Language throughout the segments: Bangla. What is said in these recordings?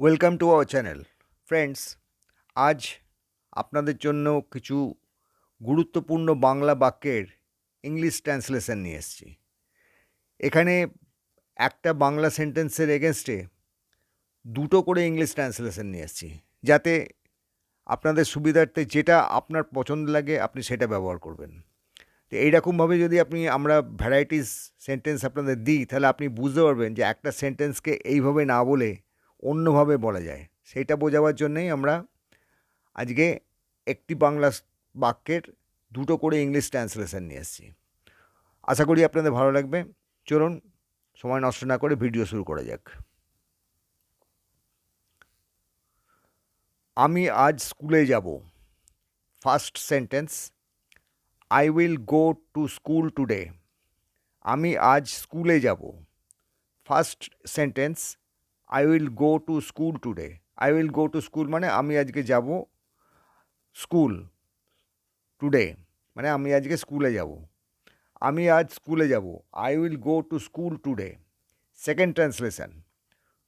Welcome to our channel friends আজ আপনাদের জন্য কিছু গুরুত্বপূর্ণ বাংলা বাক্যের ইংলিশ ট্রান্সলেশন নিয়ে এসেছি। এখানে একটা বাংলা সেন্টেন্সের এগেনস্টে দুটো করে ইংলিশ ট্রান্সলেশন নিয়ে এসেছি, যাতে আপনাদের সুবিধার্থে যেটা আপনার পছন্দ লাগে আপনি সেটা ব্যবহার করবেন। তো এইরকমভাবে যদি আপনি আমরা ভ্যারাইটিস সেন্টেন্স আপনাদের দিই, তাহলে আপনি বুঝতে পারবেন যে একটা সেন্টেন্সকে এইভাবে না বলে অন্যভাবে বলা যায়। সেইটা বোঝাবার জন্যই আমরা আজকে একটি বাংলা বাক্যের দুটো করে ইংলিশ ট্রান্সলেশন নিয়ে এসেছি। আশা করি আপনাদের ভালো লাগবে। চলুন, সময় নষ্ট না করে ভিডিও শুরু করা যাক। আমি আজ স্কুলে যাব। First sentence I will go to school today আমি আজ স্কুলে যাব। First sentence I will go to school today I will go to school মানে আমি আজকে যাব স্কুল টুডে মানে আমি আজকে স্কুলে যাব। আমি আজ স্কুলে যাব। I will go to school today second translation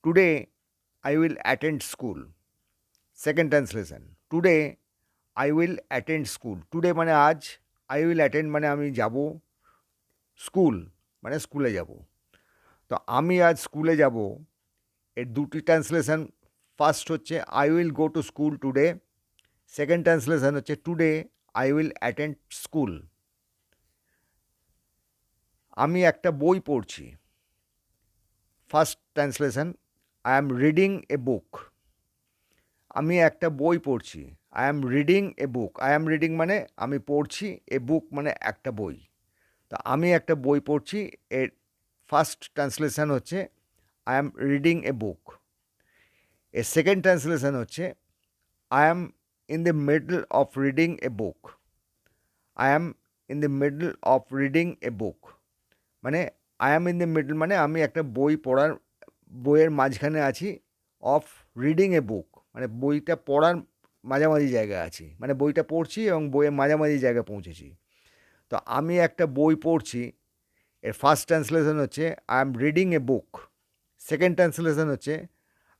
today I will attend school second translation today I will attend school today মানে আজ আই উইল অ্যাটেন্ড মানে আমি যাব স্কুল মানে স্কুলে যাব। তো আমি আজ স্কুলে যাব। এর দুটি ট্রান্সলেশন ফার্স্ট হচ্ছে I will go to school today second translation হচ্ছে today I will attend school আমি একটা বই পড়ছি। First translation I am reading a book আমি একটা বই পড়ছি I am reading a book I am reading মানে আমি পড়ছি এ বুক মানে একটা বই। তো আমি একটা বই পড়ছি, এর ফার্স্ট ট্রান্সলেশন হচ্ছে I am reading a book এর সেকেন্ড ট্রান্সলেশন হচ্ছে I am in the middle of reading a book I am in the middle of reading a book মানে I am in the middle মানে আমি একটা বই পড়ার, বইয়ের মাঝখানে আছি অফ রিডিং এ বুক মানে বইটা পড়ার মাঝামাঝি জায়গায় আছি। মানে বইটা পড়ছি এবং বইয়ের মাঝামাঝি জায়গায় পৌঁছেছি। তো আমি একটা বই পড়ছি। এর ফার্স্ট ট্রান্সলেশন হচ্ছে I am reading a book second translation হচ্ছে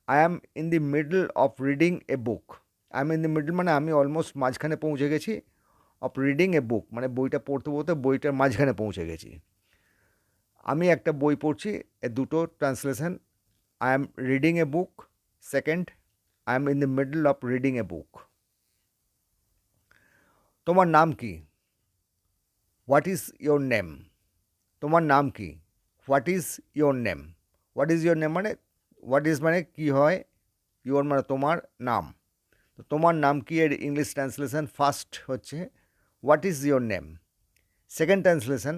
I am in the middle of reading a book I am in the middle মানে আমি অলমোস্ট মাঝখানে পৌঁছে গেছি অফ রিডিং এ বুক মানে বইটা পড়তে পড়তে বইটার মাঝখানে পৌঁছে গেছি। আমি একটা বই পড়ছি, এ দুটো translation I am reading a book second I am in the middle of reading a book তোমার নাম কি? হোয়াট ইজ ইয়োর নেম তোমার নাম কি? What is your name what is your name মানে হোয়াট ইজ মানে কি হয়? ইয়োর মানে তোমার নাম। তো তোমার নাম কি এর ইংলিশ ট্রান্সলেশন ফার্স্ট হচ্ছে what is your name second translation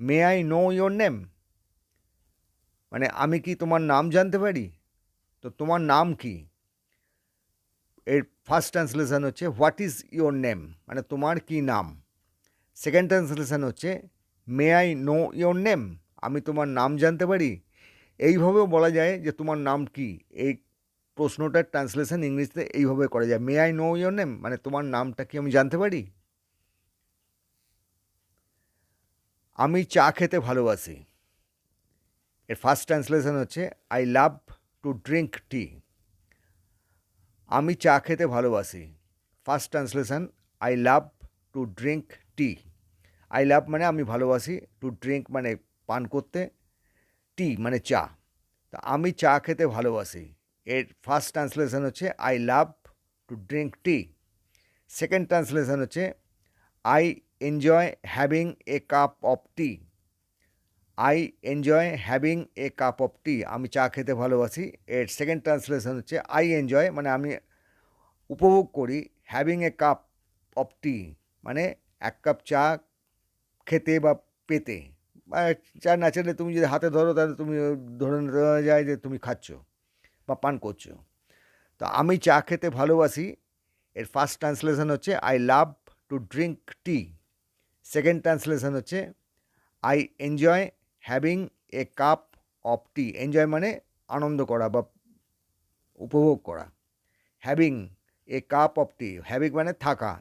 may I know your name মানে আমি কি তোমার নাম জানতে পারি? তো তোমার নাম কি? এর ফার্স্ট ট্রান্সলেশন হচ্ছে হোয়াট ইজ ইয়োর নেম মানে তোমার কি নাম? সেকেন্ড ট্রান্সলেশন হচ্ছে may I know your name আমি তোমার নাম জানতে পারি? এইভাবেও বলা যায় যে তোমার নাম কি? এই প্রশ্নটার ট্রান্সলেশন ইংলিশতে এইভাবে করা যায়। May I know your name মানে তোমার নামটা কি আমি জানতে পারি? আমি চা খেতে ভালোবাসি। এর ফার্স্ট ট্রান্সলেশন হচ্ছে I love to drink tea আমি চা খেতে ভালোবাসি। First translation I love to drink tea I love মানে আমি ভালোবাসি। টু ড্রিঙ্ক মানে পান করতে। টি মানে চা। তা আমি চা খেতে ভালোবাসি। এর ফার্স্ট ট্রান্সলেশন হচ্ছে I love to drink tea second translation হচ্ছে I enjoy having a cup of tea I enjoy having a cup of tea আমি চা খেতে ভালোবাসি। এর সেকেন্ড ট্রান্সলেশন হচ্ছে আই এনজয় মানে আমি উপভোগ করি having a cup of tea মানে এক কাপ চা খেতে বা পেতে। চা না চাইলে তুমি যদি হাতে ধরো, তাহলে তুমি ধরে নেওয়া যায় যে তুমি খাচ্ছ বা পান করছ। তো আমি চা খেতে ভালোবাসি। এর ফার্স্ট ট্রান্সলেশন হচ্ছে I love to drink tea second translation হচ্ছে I enjoy having a cup of tea enjoy মানে আনন্দ করা বা উপভোগ করা। Having a cup of tea having মানে থাকা।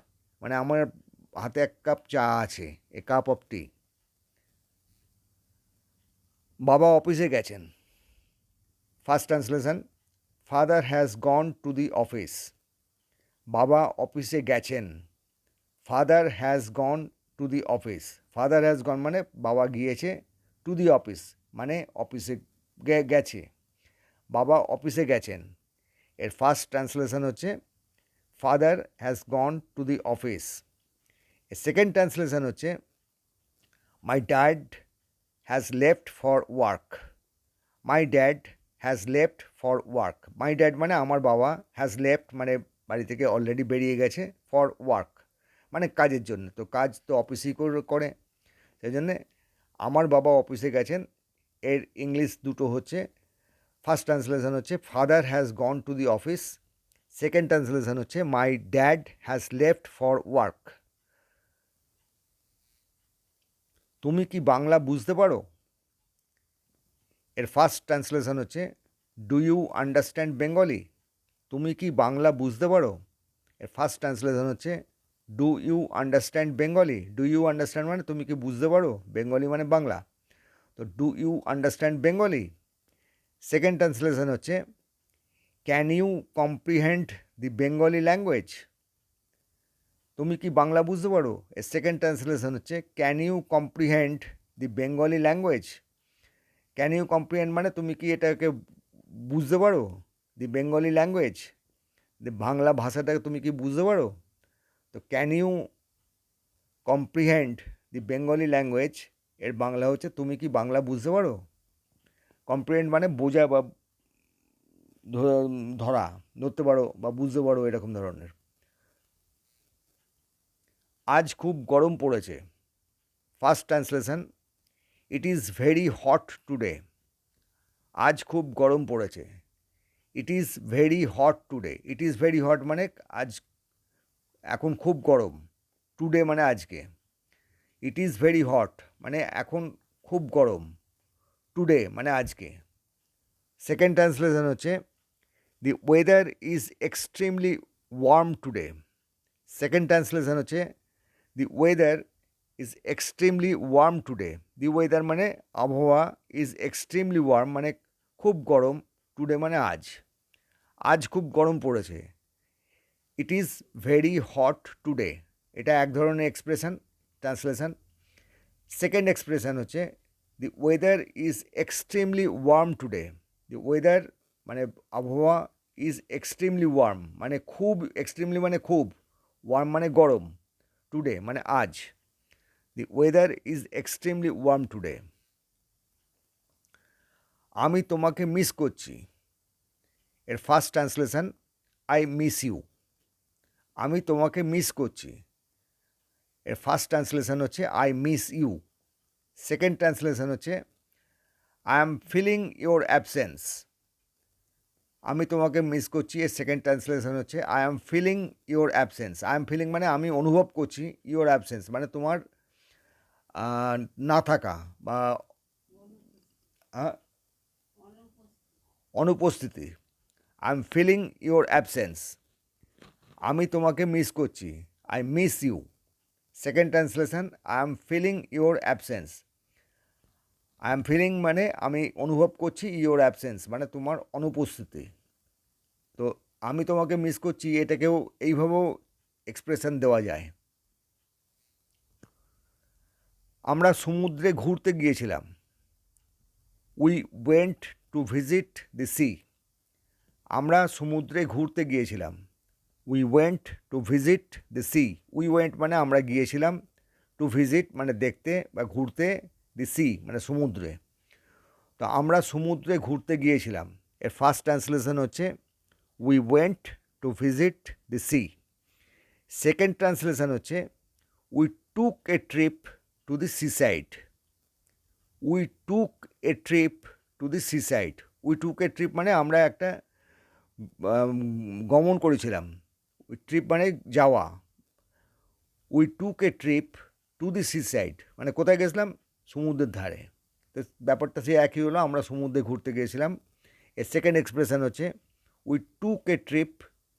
মানে আমার হাতে এক কাপ চা আছে এ কাপ অফ টি বাবা অফিসে গেছেন। First translation father has gone to the office বাবা অফিসে গেছেন। Father has gone to the office father has gone মানে বাবা গিয়েছে টু দি অফিস মানে অফিসে গেছে। বাবা অফিসে গেছেন। এর ফার্স্ট ট্রান্সলেশন হচ্ছে father has gone to the office এর সেকেন্ড ট্রান্সলেশন হচ্ছে my dad has left for work my dad has left for work my dad মানে আমার বাবা হ্যাজ লেফট মানে বাড়ি থেকে অলরেডি বেরিয়ে গেছে ফর ওয়ার্ক মানে কাজের জন্য। তো কাজ তো অফিসেই করে সেই জন্যে আমার বাবা অফিসে গেছেন। এর ইংলিশ দুটো হচ্ছে। ফার্স্ট ট্রান্সলেশন হচ্ছে father has gone to the office second translation হচ্ছে my dad has left for work তুমি কি বাংলা বুঝতে পারো? এর ফার্স্ট ট্রান্সলেশন হচ্ছে ডু ইউ আন্ডারস্ট্যান্ড বেঙ্গলি তুমি কি বাংলা বুঝতে পারো? এর ফার্স্ট ট্রান্সলেশন হচ্ছে do you understand Bengali do you understand মানে তুমি কি বুঝতে পারো? বেঙ্গলি মানে বাংলা। তো do you understand Bengali second translation হচ্ছে can you comprehend the Bengali language তুমি কি বাংলা বুঝতে পারো? এর সেকেন্ড ট্রান্সলেশন হচ্ছে can you comprehend the Bengali language can you comprehend মানে তুমি কি এটাকে বুঝতে পারো? The Bengali language the Bangla ভাষাটাকে তুমি কি বুঝতে পারো? তো can you comprehend the Bengali language এর বাংলা হচ্ছে, তুমি কি বাংলা বুঝতে পারো? কম্প্রিহেন্ড মানে বোঝা বা ধরা, ধরতে পারো বা বুঝতে পারো এরকম ধরনের। আজ খুব গরম পড়েছে। First translation it is very hot today আজ খুব গরম পড়েছে। It is very hot today it is very hot মানে আজ, এখন খুব গরম। টুডে মানে আজকে। ইট ইজ ভেরি হট মানে এখন খুব গরম। টুডে মানে আজকে। সেকেন্ড ট্রান্সলেশন হচ্ছে the weather is extremely warm today second translation হচ্ছে the weather is extremely warm today the weather মানে আবহাওয়া ইজ এক্সট্রিমলি ওয়ার্ম মানে খুব গরম টুডে মানে আজ। আজ খুব গরম পড়েছে। It is very hot today এটা এক ধরনের এক্সপ্রেশন ট্রান্সলেশন সেকেন্ড এক্সপ্রেশন হচ্ছে the weather is extremely warm today the weather মানে আবহাওয়া ইজ এক্সট্রিমলি ওয়ার্ম মানে খুব এক্সট্রিমলি মানে খুব। ওয়ার্ম মানে গরম। টুডে মানে আজ। The weather is extremely warm today আমি তোমাকে মিস করছি। এর first translation I miss you আমি তোমাকে মিস করছি। এর ফার্স্ট ট্রান্সলেশন হচ্ছে I miss you second translation হচ্ছে I am feeling your absence আমি তোমাকে মিস করছি, এর সেকেন্ড ট্রান্সলেশন হচ্ছে I am feeling your absence I am feeling মানে আমি অনুভব করছি ইওর অ্যাবসেন্স মানে তোমার না থাকা বা অনুপস্থিতি। I am feeling your absence আমি তোমাকে মিস করছি। I miss you second translation I am feeling your absence I am feeling মানে আমি অনুভব করছি ইওর অ্যাবসেন্স মানে তোমার অনুপস্থিতি। তো আমি তোমাকে মিস করছি, এটাকেও এইভাবেও এক্সপ্রেশন দেওয়া যায়। আমরা সমুদ্রে ঘুরতে গিয়েছিলাম। We went to visit the sea আমরা সমুদ্রে ঘুরতে গিয়েছিলাম। We went to visit the sea we went মানে আমরা গিয়েছিলাম টু ভিজিট মানে দেখতে বা ঘুরতে দি সি মানে সমুদ্রে। তো আমরা সমুদ্রে ঘুরতে গিয়েছিলাম। এর ফার্স্ট ট্রান্সলেশন হচ্ছে we went to visit the sea second translation হচ্ছে we took a trip to the sea side we took a trip to the sea side we took a trip মানে আমরা একটা গমন করেছিলাম। উই ট্রিপ মানে যাওয়া। We took a trip to the sea side মানে কোথায় গেছিলাম? সমুদ্রের ধারে। তো ব্যাপারটা সে একই হলো, আমরা সমুদ্রে ঘুরতে গিয়েছিলাম। এর সেকেন্ড এক্সপ্রেশন হচ্ছে we took a trip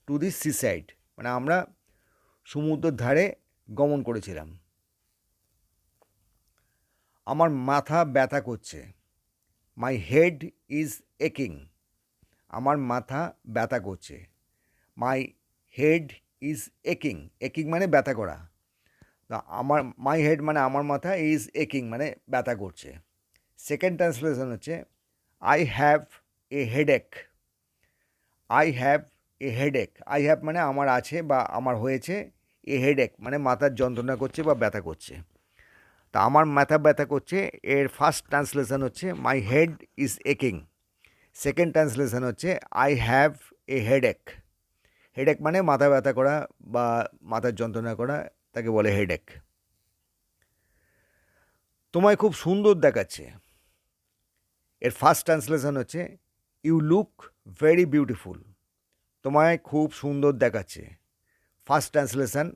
to the sea side মানে আমরা সমুদ্রের ধারে গমন করেছিলাম। আমার মাথা ব্যথা করছে। মাই হেড ইজ একিং আমার মাথা ব্যথা করছে। মাই হেড ইজ একিং একিং মানে ব্যথা করা। আমার মাই হেড মানে আমার মাথা ইজ একিং মানে ব্যথা করছে। সেকেন্ড ট্রান্সলেশন হচ্ছে I have a headache I have a headache I have মানে আমার আছে বা আমার হয়েছে এ হেডেক মানে মাথার যন্ত্রণা করছে বা ব্যথা করছে। তা আমার মাথা ব্যথা করছে, এর ফার্স্ট ট্রান্সলেশন হচ্ছে মাই হেড ইজ একিং সেকেন্ড ট্রান্সলেশন হচ্ছে I have a headache headache মানে মাথা ব্যথা করা বা মাথার যন্ত্রণা করা, তাকে বলে হেডেক তোমায় খুব সুন্দর দেখাচ্ছে। এর ফার্স্ট ট্রান্সলেশন হচ্ছে ইউ লুক ভেরি বিউটিফুল তোমায় খুব সুন্দর দেখাচ্ছে। First translation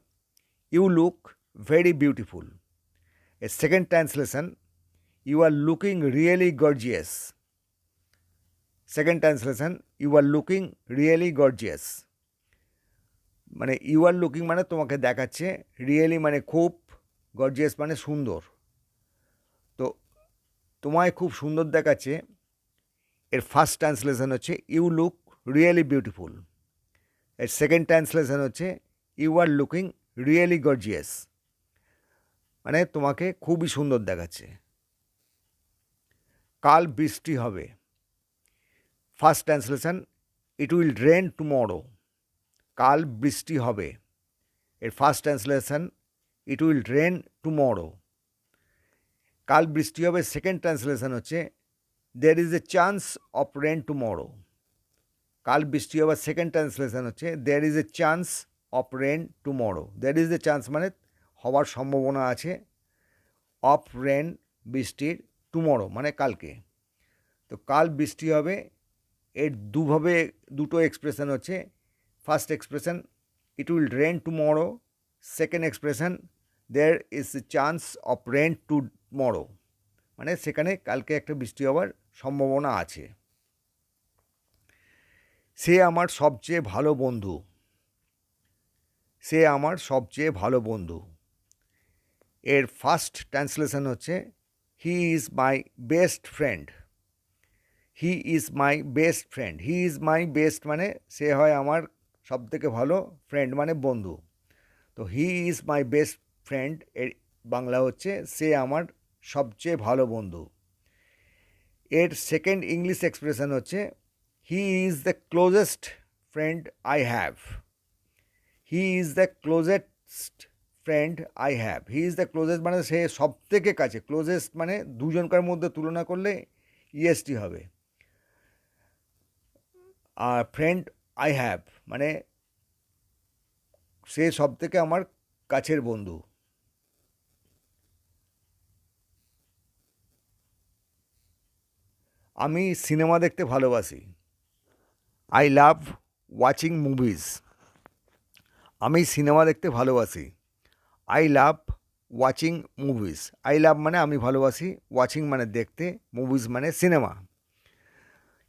you look very beautiful A second translation you are looking really gorgeous second translation you are looking really gorgeous মানে ইউ আর লুকিং মানে তোমাকে দেখাচ্ছে রিয়েলি মানে খুব গর্জিয়াস মানে সুন্দর। তো তোমায় খুব সুন্দর দেখাচ্ছে এর ফার্স্ট ট্রান্সলেশন হচ্ছে ইউ লুক রিয়েলি বিউটিফুল এর সেকেন্ড ট্রান্সলেশন হচ্ছে you are looking really gorgeous মানে তোমাকে খুবই সুন্দর দেখাচ্ছে। কাল বৃষ্টি হবে। First translation it will rain tomorrow কাল বৃষ্টি হবে। এর first translation it will rain tomorrow কাল বৃষ্টি হবে। সেকেন্ড ট্রান্সলেশন হচ্ছে there is a chance of rain tomorrow কাল বৃষ্টি হবে সেকেন্ড ট্রান্সলেশন হচ্ছে there is a chance of rain tomorrow there is a chance মানে হওয়ার সম্ভাবনা আছে অফ রেন বৃষ্টির টুমরো মানে কালকে। তো কাল বৃষ্টি হবে, এর দুভাবে দুটো এক্সপ্রেশন হচ্ছে। First expression it will rain tomorrow second expression there is a chance of rain tomorrow মানে সেখানে কালকে একটা বৃষ্টি হওয়ার সম্ভাবনা আছে। সে আমার সবচেয়ে ভালো বন্ধু। সে আমার সবচেয়ে ভালো বন্ধু। এর ফার্স্ট ট্রান্সলেশন হচ্ছে he is my best friend he is my best friend he is my best মানে সে হয় আমার সবথেকে ভালো ফ্রেন্ড মানে বন্ধু। তো he is my best friend এর বাংলা হচ্ছে, সে আমার সবচেয়ে ভালো বন্ধু। এর সেকেন্ড ইংলিশ এক্সপ্রেশন হচ্ছে he is the closest friend I have he is the closest friend I have he is the closest মানে সে সব থেকে কাছে ক্লোজেস্ট মানে দুজনকার মধ্যে তুলনা করলে ইএসটি হবে। আর ফ্রেন্ড আই হ্যাভ মানে সে সব থেকে আমার কাছের বন্ধু। আমি সিনেমা দেখতে ভালোবাসি। আই লাভ ওয়াচিং মুভিজ আমি সিনেমা দেখতে ভালোবাসি। I love watching movies I love মানে আমি ভালোবাসি ওয়াচিং মানে দেখতে মুভিজ মানে সিনেমা।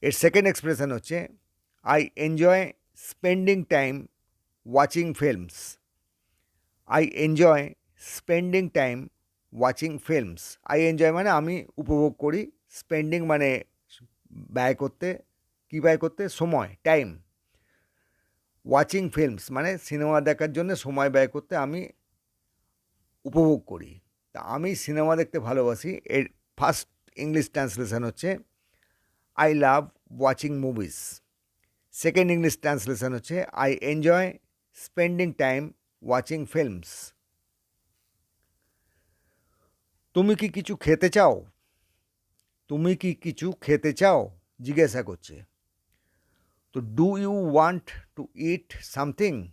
এর সেকেন্ড এক্সপ্রেশন হচ্ছে I enjoy spending time watching films I enjoy spending time watching films I enjoy মানে আমি উপভোগ করি স্পেন্ডিং মানে ব্যয় করতে, কী ব্যয় করতে? সময় টাইম ওয়াচিং ফিল্মস মানে সিনেমা দেখার জন্য সময় ব্যয় করতে আমি উপভোগ করি। তা আমি সিনেমা দেখতে ভালোবাসি। এর ফার্স্ট ইংলিশ ট্রান্সলেশন হচ্ছে I love watching movies second English translation হচ্ছে I enjoy spending time watching films তুমি কি কিছু খেতে চাও? তুমি কি কিছু খেতে চাও? জিজ্ঞাসা করছে। তো do you want to eat something?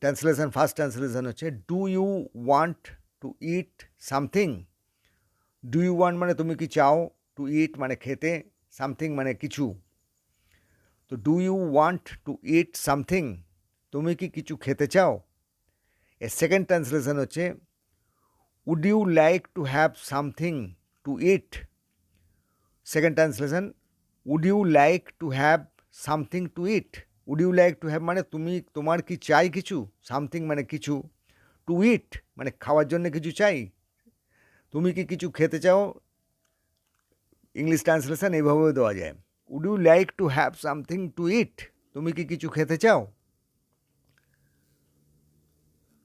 Translation, first translation হচ্ছে, do you want to eat something? Do you want মানে তুমি কি চাও? টু ইট মানে খেতে, সামথিং মানে কিছু। তো do you want to eat something? তুমি কি কিছু খেতে চাও? এর সেকেন্ড ট্রান্সলেশন হচ্ছে, would you like to have something? To eat second translation would you like to have something to eat would you like to have মানে তুমি, তোমার কি চাই কিছু? সামথিং মানে কিছু। টু ইট মানে খাওয়ার জন্য কিছু চাই। তুমি কি কিছু খেতে চাও? ইংলিশ ট্রান্সলেশন এইভাবেও দেওয়া যায়। Would you like to have something to eat তুমি কি কিছু খেতে চাও?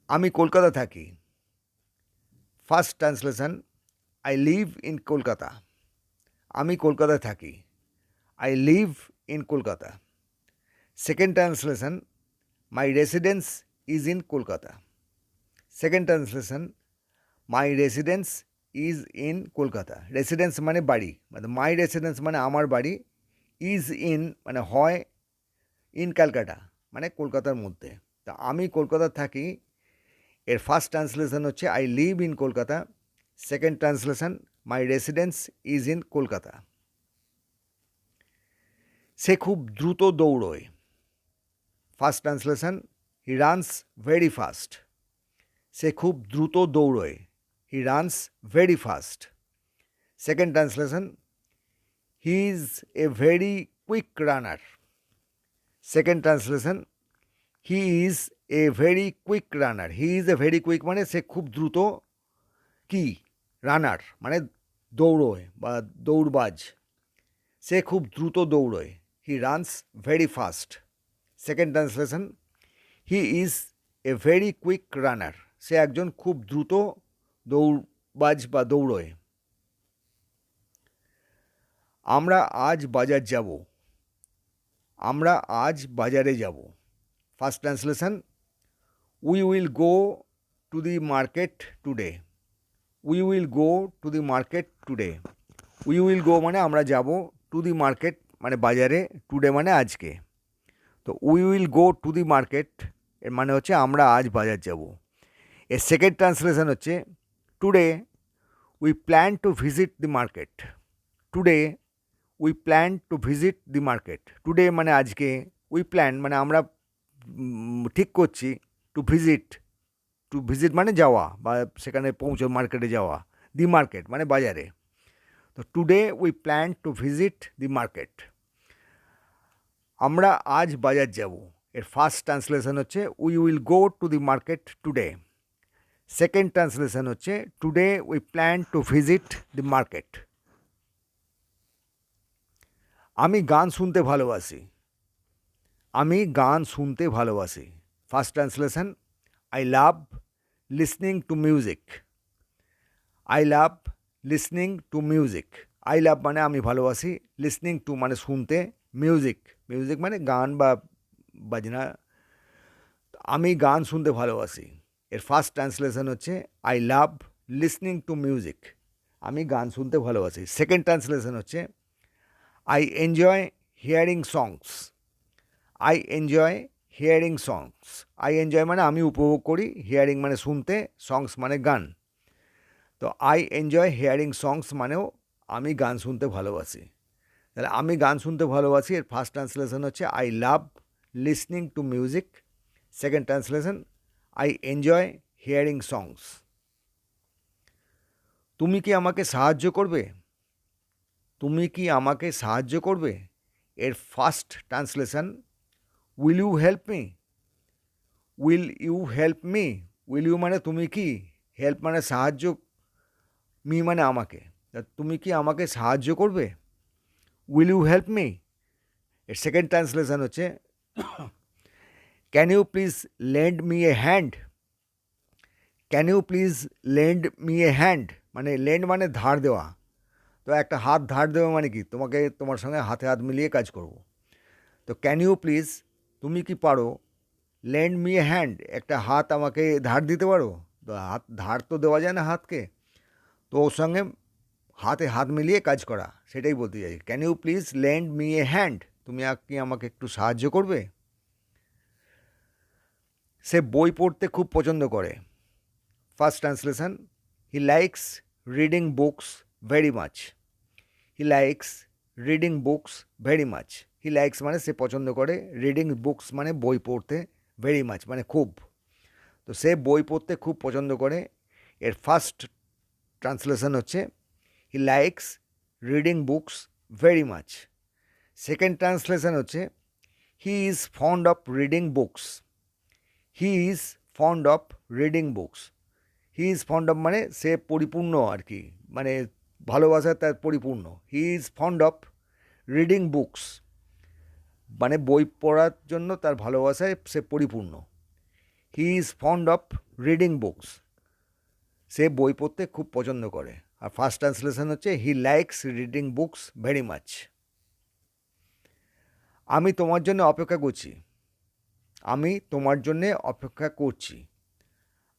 আমি কলকাতা থাকি। First translation I live in Kolkata আমি কলকাতায় থাকি। I live in Kolkata second translation my residence is in Kolkata second translation my residence is in Kolkata residence মানে বাড়ি মানে মাই রেসিডেন্স মানে আমার বাড়ি ইজ ইন মানে হয় ইন ক্যালকাটা মানে কলকাতার মধ্যে। তা আমি কলকাতা থাকি, এর ফার্স্ট ট্রান্সলেশন হচ্ছে I live in Kolkata second translation my residence is in Kolkata সে খুব দ্রুত দৌড়োয়। First translation he runs very fast সে খুব দ্রুত দৌড়োয়। He runs very fast second translation he is a very quick runner second translation he is a very quick runner he is a very quick মানে সে খুব দ্রুত কি? রানার মানে দৌড়োয় বা দৌড়বাজ। সে খুব দ্রুত দৌড়োয়। He runs very fast second translation he is a very quick runner সে একজন খুব দ্রুত দৌড়বাজ বা দৌড়োয়। আমরা আজ বাজার যাব। আমরা আজ বাজারে যাব। First translation we will go to the market today we will go to the market today we will go মানে আমরা যাব টু দি মার্কেট মানে বাজারে টুডে মানে আজকে। তো we will go to the market এর মানে হচ্ছে আমরা আজ বাজার যাব। এর সেকেন্ড ট্রান্সলেশন হচ্ছে today we plan to visit the market today we plan to visit the market today মানে আজকে উই প্ল্যান মানে আমরা ঠিক করছি টু ভিজিট টু ভিজিট মানে যাওয়া বা সেখানে পৌঁছো মার্কেটে যাওয়া দি মার্কেট মানে বাজারে। তো today we plan to visit the market আমরা আজ বাজার যাব। এর ফার্স্ট ট্রান্সলেশন হচ্ছে we will go to the market today second translation হচ্ছে today we plan to visit the market আমি গান শুনতে ভালোবাসি। আমি গান শুনতে ভালোবাসি। First translation I love listening to music I love listening to music I love মানে আমি ভালোবাসি লিসনিং টু মানে শুনতে মিউজিক মিউজিক মানে গান বা বাজনা। আমি গান শুনতে ভালোবাসি। এর ফার্স্ট ট্রান্সলেশন হচ্ছে I love listening to music আমি গান শুনতে ভালোবাসি। সেকেন্ড ট্রান্সলেশন হচ্ছে I enjoy hearing songs I enjoy hearing songs I enjoy মানে আমি উপভোগ করি হিয়ারিং মানে শুনতে সংস মানে গান। তো আই এনজয় হিয়ারিং সংস মানেও আমি গান শুনতে ভালোবাসি। তাহলে আমি গান শুনতে ভালোবাসি, এর ফার্স্ট ট্রান্সলেশন হচ্ছে I love listening to music second translation I enjoy hearing songs তুমি কি আমাকে সাহায্য করবে? তুমি কি আমাকে সাহায্য করবে? এর first translation will you help me will you help me will you মানে তুমি কি? হেল্প মানে সাহায্য মি মানে আমাকে। তুমি কি আমাকে সাহায্য করবে? উইল ইউ হেল্প মি এর সেকেন্ড ট্রান্সলেশন হচ্ছে can you please lend me a hand can you please lend me a hand মানে লেন্ড মানে ধার দেওয়া। তো একটা হাত ধার দেওয়া মানে কি? তোমাকে তোমার সঙ্গে হাতে হাত মিলিয়ে কাজ করব। তো ক্যান ইউ প্লিজ তুমি কি পারো? লেন্ড মি হ্যান্ড একটা হাত আমাকে ধার দিতে পারো? হাত, ধার তো দেওয়া যায় না হাতকে। তো ওর সঙ্গে হাতে হাত মিলিয়ে কাজ করা, সেটাই বলতে চাই can you please lend me a hand তুমি কি আমাকে একটু সাহায্য করবে? সে বই পড়তে খুব পছন্দ করে। First translation he likes reading books very much he likes reading books very much he likes মানে সে পছন্দ করে। রিডিং বুকস মানে বই পড়তে ভেরি মাচ মানে খুব। তো সে বই পড়তে খুব পছন্দ করে। এর ফার্স্ট ট্রান্সলেশন হচ্ছে he likes reading books very much second translation হচ্ছে he is fond of reading books he is fond of reading books he is fond of মানে সে পরিপূর্ণ আর কি। মানে ভালোবাসা তার পরিপূর্ণ। He is fond of reading books মানে বই পড়ার জন্য তার ভালোবাসায় সে পরিপূর্ণ। He is fond of reading books সে বই পড়তে খুব পছন্দ করে। আর ফার্স্ট ট্রান্সলেশন হচ্ছে he likes reading books very much আমি তোমার জন্য অপেক্ষা করছি। আমি তোমার জন্যে অপেক্ষা করছি।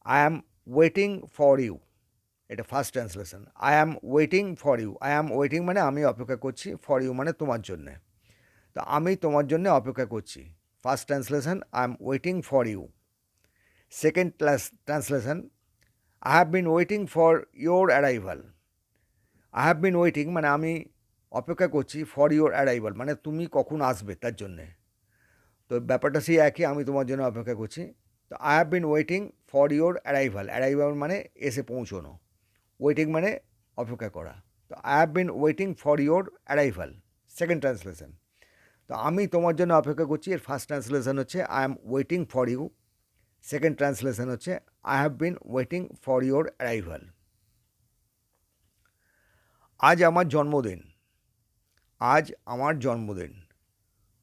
I am waiting for you এটা first translation I am waiting for you I am waiting মানে আমি অপেক্ষা করছি ফর ইউ মানে তোমার জন্যে। তো আমি তোমার জন্য অপেক্ষা করছি। First translation I am waiting for you second translation I have been waiting for your arrival I have been waiting মানে আমি অপেক্ষা করছি ফর ইয়োর অ্যারাইভাল মানে তুমি কখন আসবে তার জন্যে। তো ব্যাপারটা সেই একই, আমি তোমার জন্য অপেক্ষা করছি। তো I have been waiting for your arrival arrival মানে এসে পৌঁছনো। ওয়েটিং মানে অপেক্ষা করা। তো I have been waiting for your arrival second translation তো আমি তোমার জন্য অপেক্ষা করছি, এর ফার্স্ট ট্রান্সলেশন হচ্ছে I am waiting for you second translation হচ্ছে I have been waiting for your arrival আজ আমার জন্মদিন। আজ আমার জন্মদিন।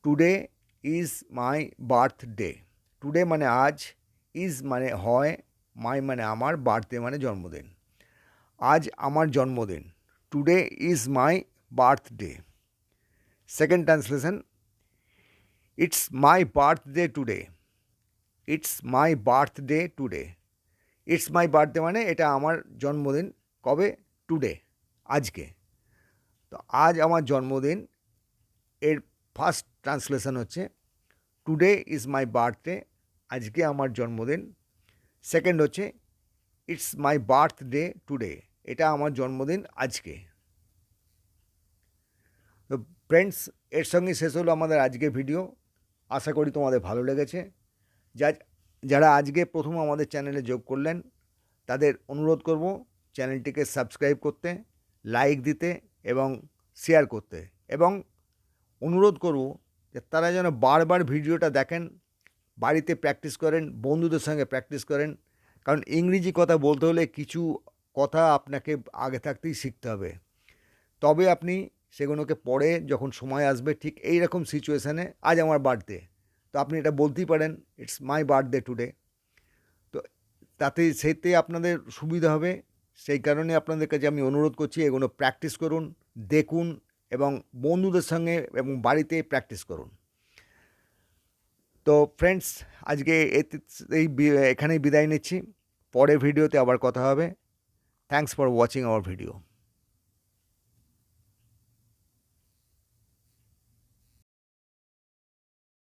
Today is my birthday today মানে আজ ইজ মানে হয় মাই মানে আমার বার্থডে মানে জন্মদিন। আজ আমার জন্মদিন। Today is my birthday second translation it's my birthday today it's my birthday today it's my birthday মানে এটা আমার জন্মদিন কবে? টুডে আজকে. তো আজ আমার জন্মদিন। এর ফার্স্ট ট্রান্সলেশন হচ্ছে টুডে ইজ মাই বার্থডে আজকে আমার জন্মদিন। সেকেন্ড হচ্ছে ইটস মাই বার্থডে টুডে এটা আমার জন্মদিন আজকে। তো ফ্রেন্ডস এর সঙ্গে শেষ হলো আমাদের আজকের ভিডিও আশা করি তোমাদের ভালো লেগেছে। যা যারা আজকে প্রথম আমাদের চ্যানেলে যোগ করলেন, তাদের অনুরোধ করব চ্যানেলটিকে সাবস্ক্রাইব করতে, লাইক দিতে এবং শেয়ার করতে। এবং অনুরোধ করব যে তারা যেন বারবার ভিডিওটা দেখেন, বাড়িতে প্র্যাকটিস করেন, বন্ধুদের সঙ্গে প্র্যাকটিস করেন। কারণ ইংরেজি কথা বলতে হলে কিছু কথা আপনাকে আগে থাকতেই শিখতে হবে। তবে আপনি সেগুলোকে পরে যখন সময় আসবে ঠিক এই রকম সিচুয়েশানে আজ আমার বার্থডে তো আপনি এটা বলতেই পারেন ইটস মাই বার্থডে টুডে তো তাতে সেতে আপনাদের সুবিধা হবে, সেই কারণে আপনাদের কাছে আমি অনুরোধ করছি এগুলো প্র্যাকটিস করুন, দেখুন এবং বন্ধুদের সঙ্গে এবং বাড়িতে প্র্যাকটিস করুন। তো ফ্রেন্ডস আজকে এই এখানেই বিদায় নিচ্ছি। পরের ভিডিওতে আবার কথা হবে। Thanks for watching our video